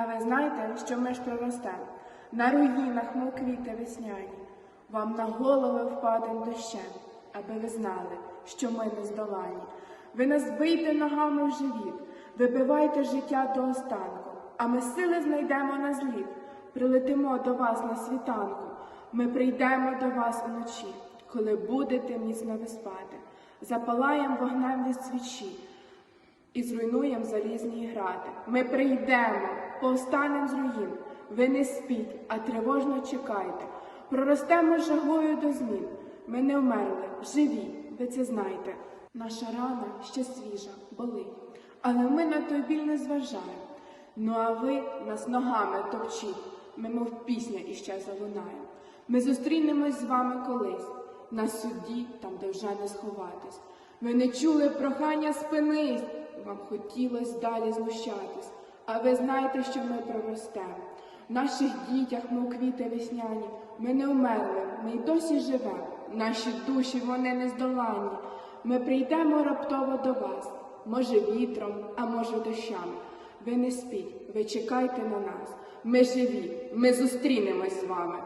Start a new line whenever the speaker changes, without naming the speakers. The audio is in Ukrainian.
А ви знаєте, що ми ж проростемо на руїнах, мов квіти весняні, вам на голови впадем дощем, аби ви знали, що ми не здолані. Ви нас бийте ногами в живіт, вибивайте життя до останку, а ми сили знайдемо на зліт, прилетимо до вас на світанку. Ми прийдемо до вас уночі, коли будете міцно ви спати, запалаєм вогнем від свічі і зруйнуєм залізні грати. Ми прийдемо, повстанем з руїн. Ви не спіть, а тривожно чекайте. Проростемо жагою до змін. Ми не вмерли, живі, ви це знаєте. Наша рана ще свіжа, болить, але ми на той біль не зважаємо. Ну а ви нас ногами топчіть, ми, мов пісня іще залунає. Ми зустрінемось з вами колись, на суді, там, де вже не сховатись. Ви не чули прохання спинись, вам хотілось далі знущатись. А ви знаєте, що ми проростемо. В наших дітях, мов квіти весняні, ми не вмерли, ми й досі живемо. Наші душі, вони нездоланні. Ми прийдемо раптово до вас, може вітром, а може дощами. Ви не спіть, ви чекайте на нас. Ми живі, ми зустрінемось з вами.